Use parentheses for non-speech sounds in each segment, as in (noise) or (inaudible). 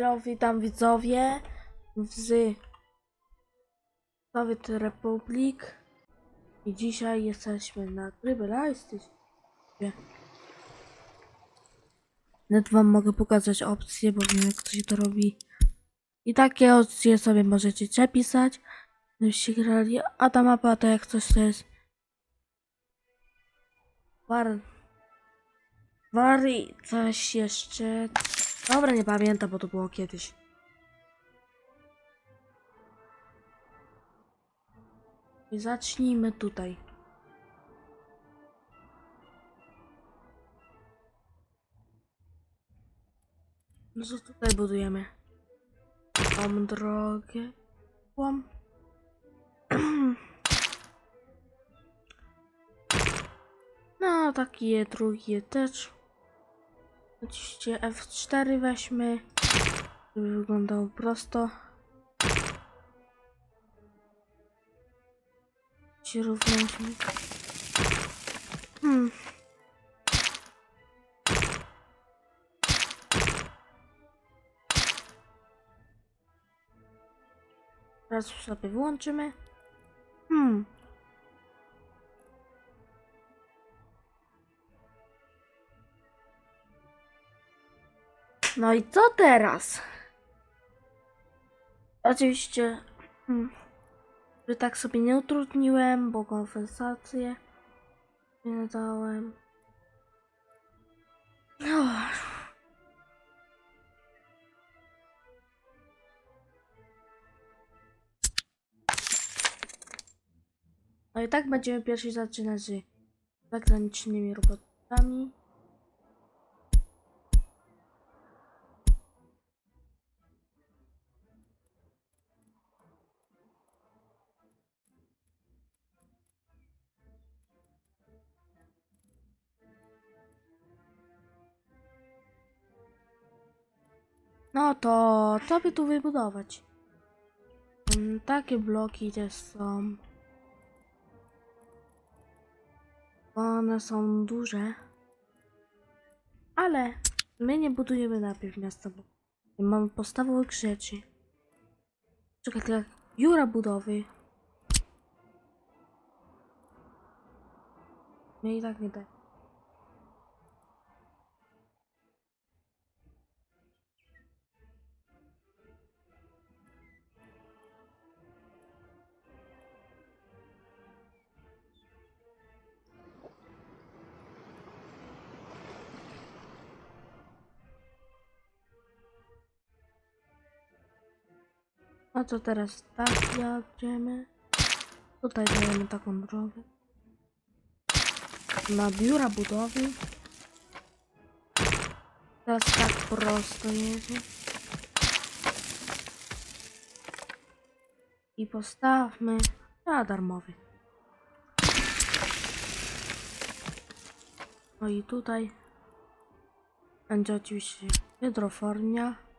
Elo, witam widzowie z Soviet Republic i dzisiaj jesteśmy na Tryby Lightstick. Net wam mogę pokazać opcje, bo wiem jak to się to robi. I takie opcje sobie możecie przepisać, żebyście grali, a ta mapa to jak coś to jest War... War i coś jeszcze... Dobra, nie pamiętam, bo to było kiedyś. I zacznijmy tutaj. No co tutaj budujemy? Mam drogę. Łam. (clears throat) No, takie drugie też. Oczywiście F4 weźmy. Żeby wyglądało prosto. Się. Hmm. Teraz sobie wyłączymy. Hmm. No i co teraz? Oczywiście, hmm, tak sobie nie utrudniłem, bo kompensację nie dałem. No. No i tak będziemy pierwszy zaczynać z zagranicznymi robotami. No to co by tu wybudować? Mm, Takie bloki też są. One są duże. Ale my nie budujemy najpierw miasta, bo mamy podstawowych rzeczy. Czekaj, jak biura budowy. My i tak nie da. A co teraz? Tak, jadziemy. Tutaj dajemy taką drogę. Na biura budowy. Teraz tak prosto jedzie. I postawmy na darmowy. No i tutaj będzie oczywiście hydrofornia.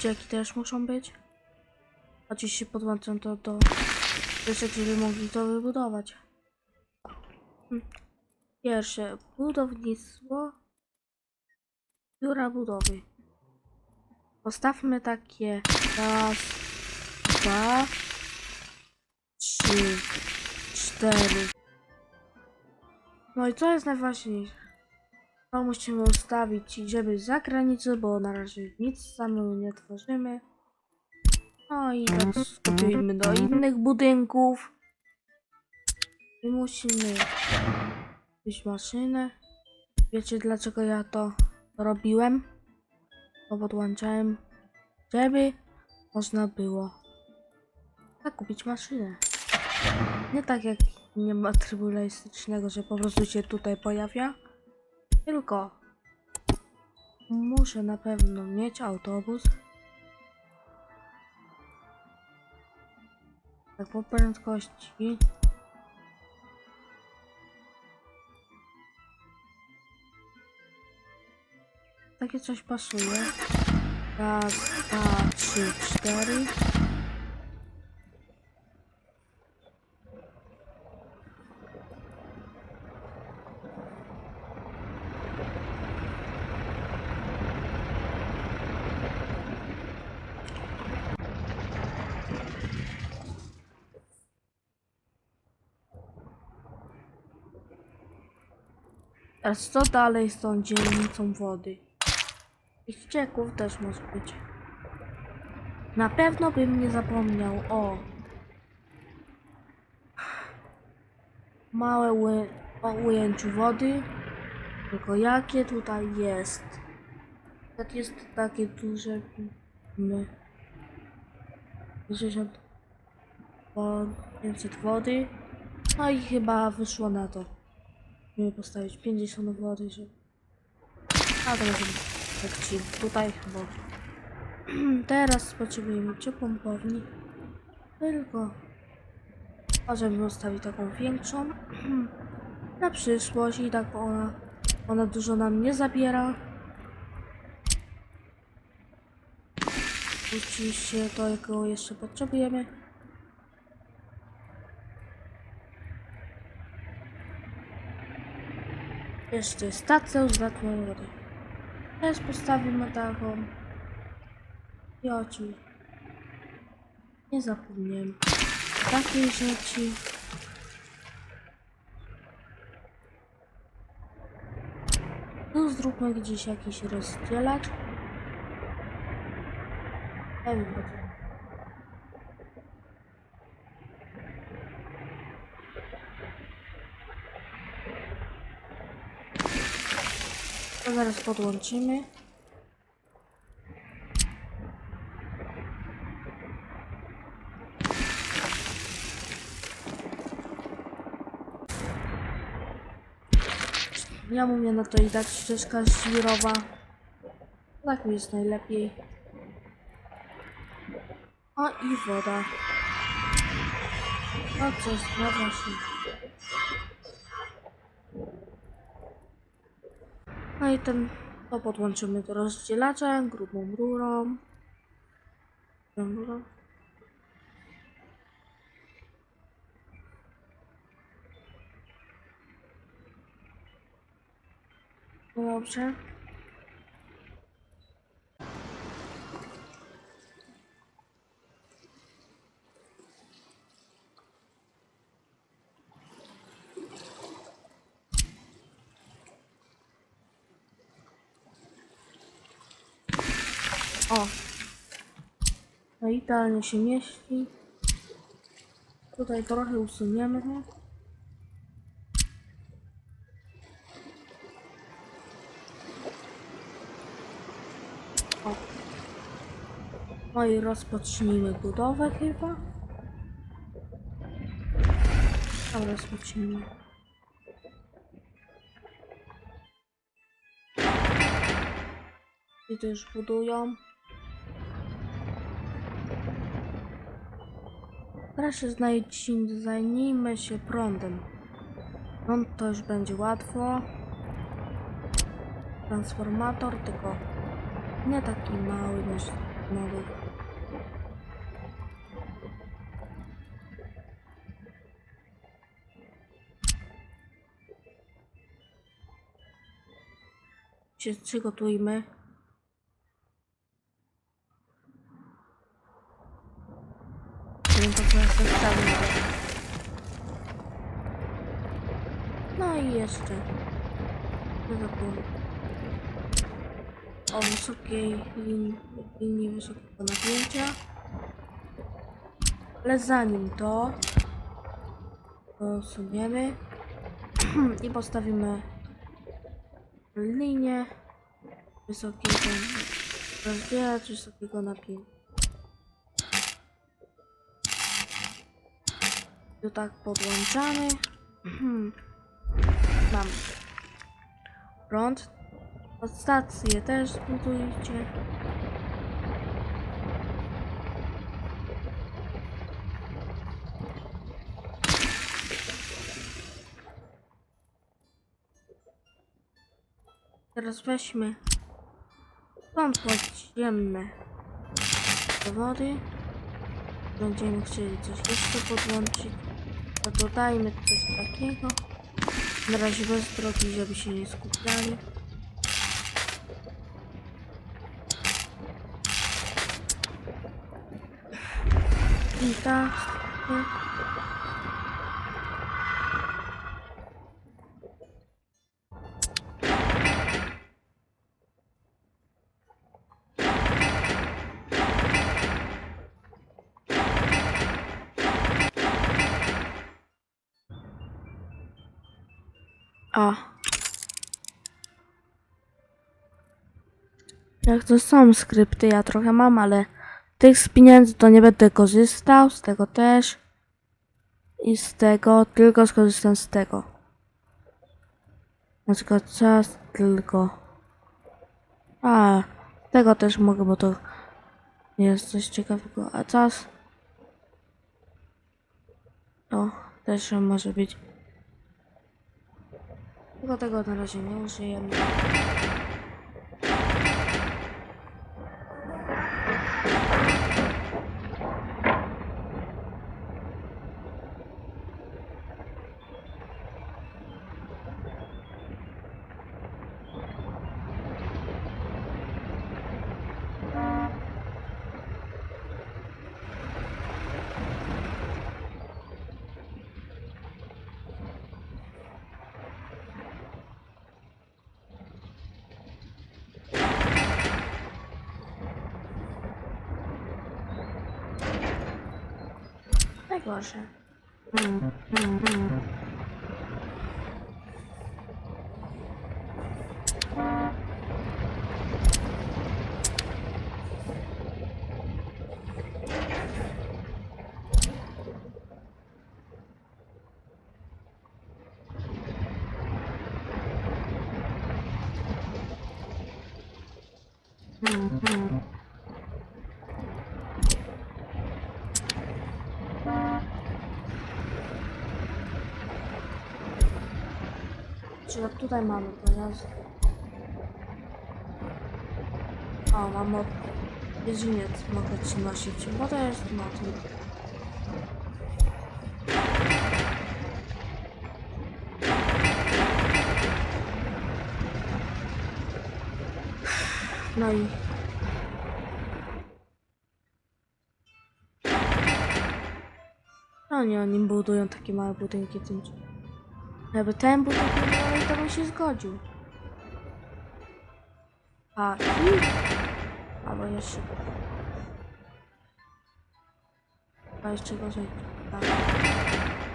Ścieki też muszą być. Oczywiście podłączam to do ryszek, żeby mogli to wybudować. Hmm. Pierwsze, budownictwo. Biura budowy. Postawmy takie raz, dwa, trzy, cztery. No i co jest najważniejsze? To musimy ustawić, żeby za granicę, bo na razie nic sami nie tworzymy. No i tak skopiujmy do innych budynków. I musimy mieć maszynę. Wiecie dlaczego ja to robiłem? Bo podłączałem, żeby można było zakupić maszynę. Nie tak jak nie ma trybu że po prostu się tutaj pojawia. Tylko muszę na pewno mieć autobus. Tak po prędkości. Takie coś pasuje. Raz, dwa, trzy, cztery. Teraz co dalej z tą dzielnicą wody? I ścieków też może być. Na pewno bym nie zapomniał o małe ły o ujęciu wody. Tylko jakie tutaj jest? Tak jest takie duże. My. 60 po 500 wody. No i chyba wyszło na to. Musimy postawić 50 wody, żeby... A to możemy tak ci tutaj, bo... (clears throat) Teraz potrzebujemy ciepłą pompownię. Tylko... Możemy postawić taką większą. (clears throat) Na przyszłość i tak ona... Ona dużo nam nie zabiera. Oczywiście to, jakiego jeszcze potrzebujemy. Jeszcze stację z zatną wody. Teraz postawimy taką. I oczywiście. Nie zapomniałem. Takiej rzeczy. Tu zróbmy gdzieś jakiś rozdzielacz. Wiem, co. Zaraz podłączymy. Ja mówię na to i tak ścieżka żwirowa. Tak mi jest najlepiej. O i woda. O coś, no właśnie. No i ten to podłączymy do rozdzielacza grubą rurą. Grubą rurą. No Dobrze. O. No idealnie się mieści. Tutaj trochę usuniemy. O. No i rozpocznijmy budowę chyba. A rozpocznijmy. I to już budują. Teraz się znajdź- zajmijmy się prądem. Prąd to już będzie łatwo. Transformator, tylko nie taki mały niż nowy. Się przygotujmy. Wiem, to teraz zostawię. No. Co to było? O wysokiej linii, linii wysokiego napięcia. Ale zanim to usuniemy (clears throat) i postawimy linię wysokiego rozdzielacz wysokiego napięcia. Tu tak podłączamy. (clears throat) Mam prąd. Stację też zbudujcie. Teraz weźmy prąd podziemny do wody. Będziemy chcieli coś jeszcze podłączyć. To dodajmy coś takiego. Na razie bez drogi, żeby się nie skupiali. I tak. A. Jak to są skrypty, ja trochę mam, ale tych z pieniędzy to nie będę korzystał, z tego też. I z tego, tylko skorzystam z tego. Na przykład czas tylko. A, tego też mogę, bo to jest coś ciekawego. A czas? To też może być. 这个大哥他的训练师也。Razie nie użyjemy. Najgorsze. Czyli jak tutaj mamy pojazd. O, mam od... Dziedziniec mogę ci nosić, bo to jest motnik. No i... No nie, oni budują takie małe budynki tym Jakby ten budynek miał, to bym się zgodził. A i... Albo jeszcze... A jeszcze gorzej. Tak.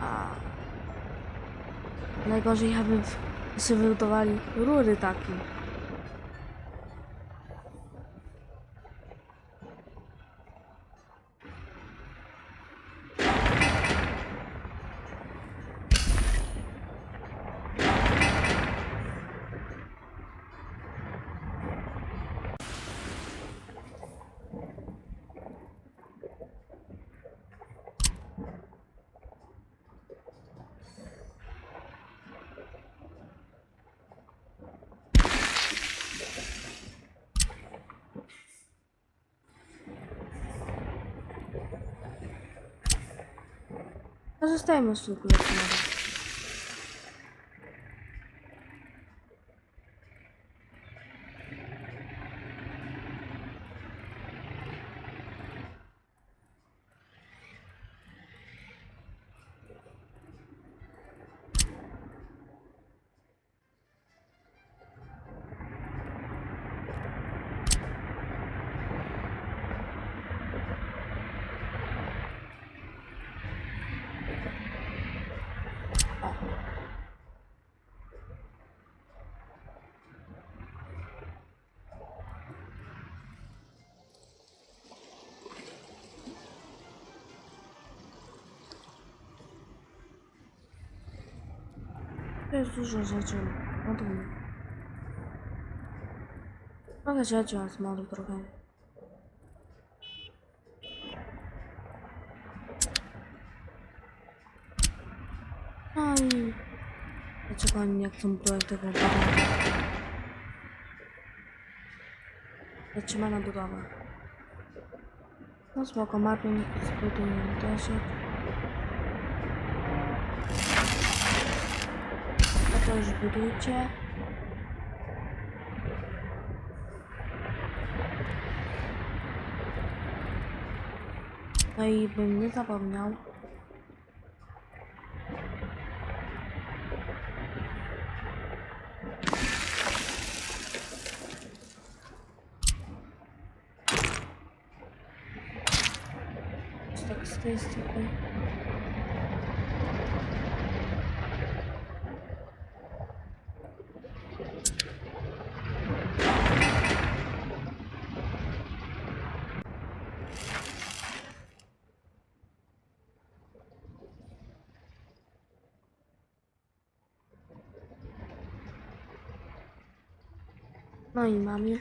A... Najgorzej, aby sobie wybudowali rury takie. Korzystajmy z tego leczonego. To jest dużo rzeczy. Ładnie. Trochę rzeczy, z modu trochę. No i... Dlaczego oni nie chcą projektować budynku? Zatrzymana budowa. No spoko, mapping zbuduję też. A to już budujcie. No i bym nie zapomniał. Tak z tej strony. Mamy.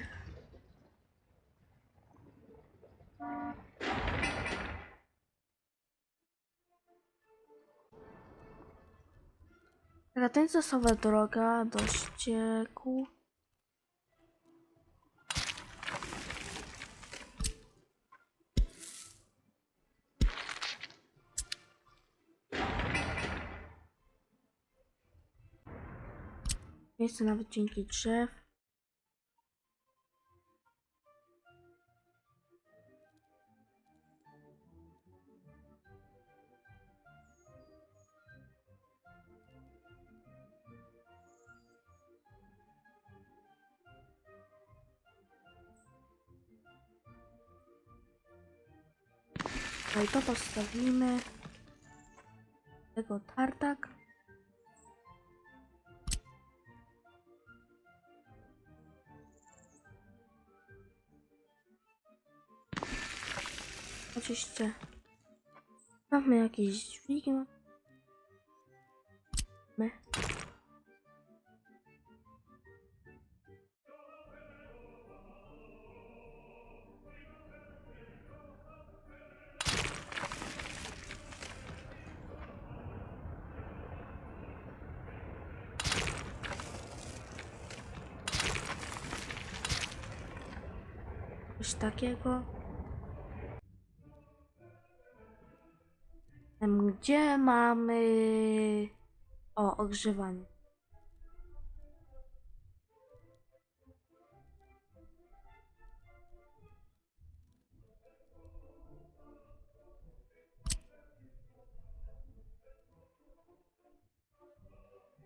Ratuncowa droga do ścieku. Miejsce na wycinki drzew. To postawimy. Tego tartak. Oczywiście. Mamy jakieś dźwigi. My. Takiego. Gdzie mamy... O, ogrzewanie.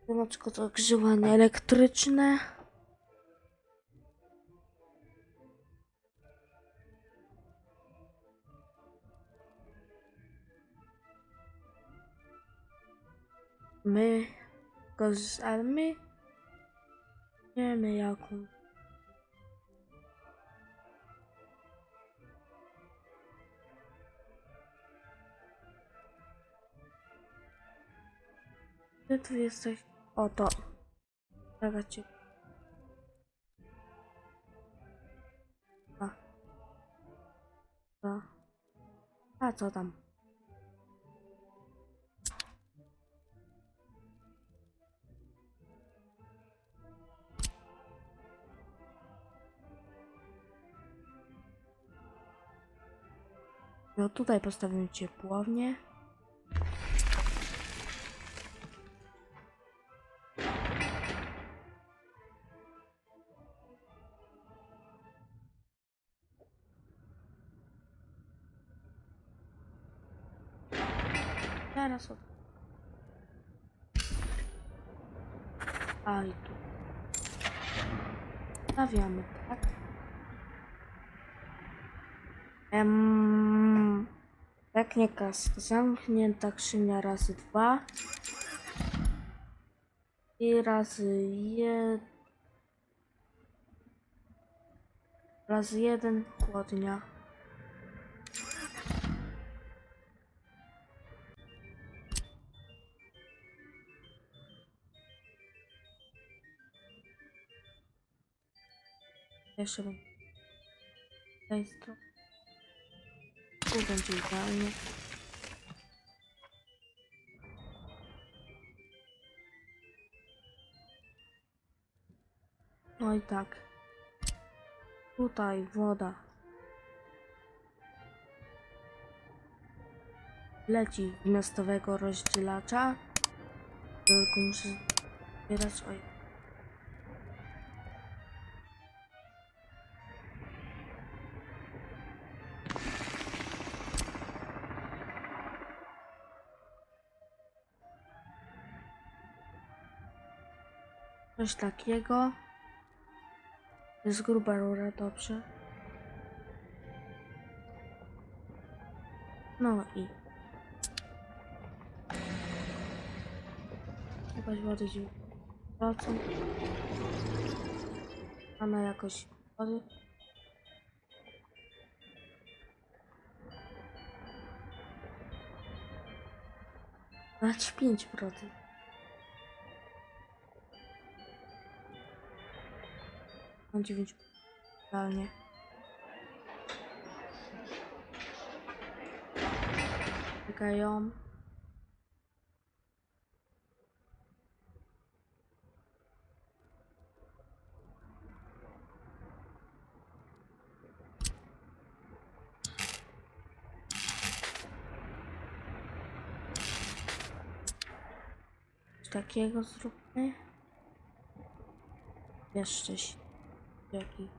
Na przykład ogrzewanie elektryczne. My go z army wiemy jaką. Ty tu jesteś. Oto. Czekajcie. A. A. A co tam? No tutaj postawimy ciepłownię. Teraz od... A i tu. Stawiamy, tak? Em, jak nie kask, zamknięta skrzynia razy dwa. I razy jed... Razy jeden chłodnia. Jeszcze bym. Daj stro. Będzie idealnie. No i tak. Tutaj woda. Leci miastowego rozdzielacza. Tylko muszę zbierać. Oj. Coś takiego. Jest gruba rura, dobrze. No i. Jakaś wody 9%. A na jakość wody. Dać 5%. Mam 9 idealnie. Czekają. Takiego zróbmy. Jeszcze się. Jackie.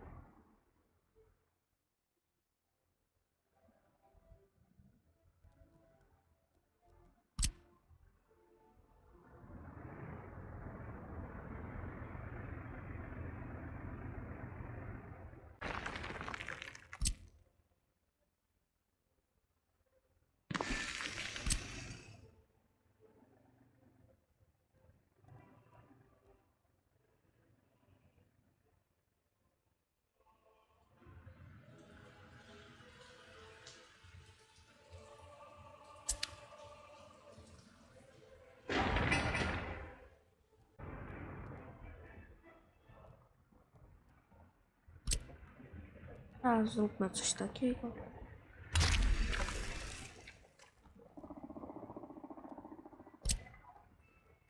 A, zróbmy coś takiego.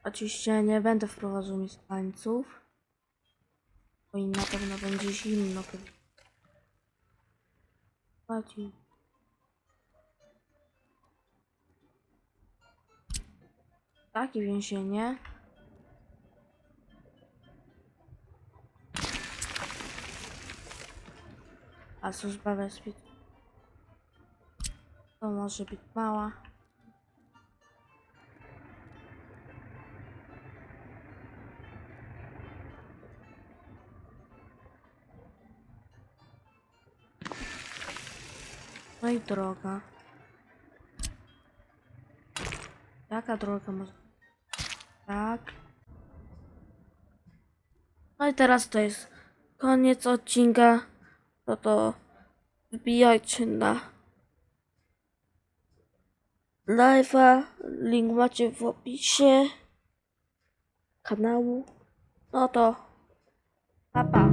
Oczywiście nie będę wprowadzał mieszkańców. Bo im na pewno będzie zimno. kiedy- Chodzi. Takie więzienie. A służba bezpieczeństwa to może być mała. No i droga. Jaka droga może? Tak. No i teraz to jest koniec odcinka. 那到比亚村呐，来发另外一幅表现卡纳乌那到爸爸。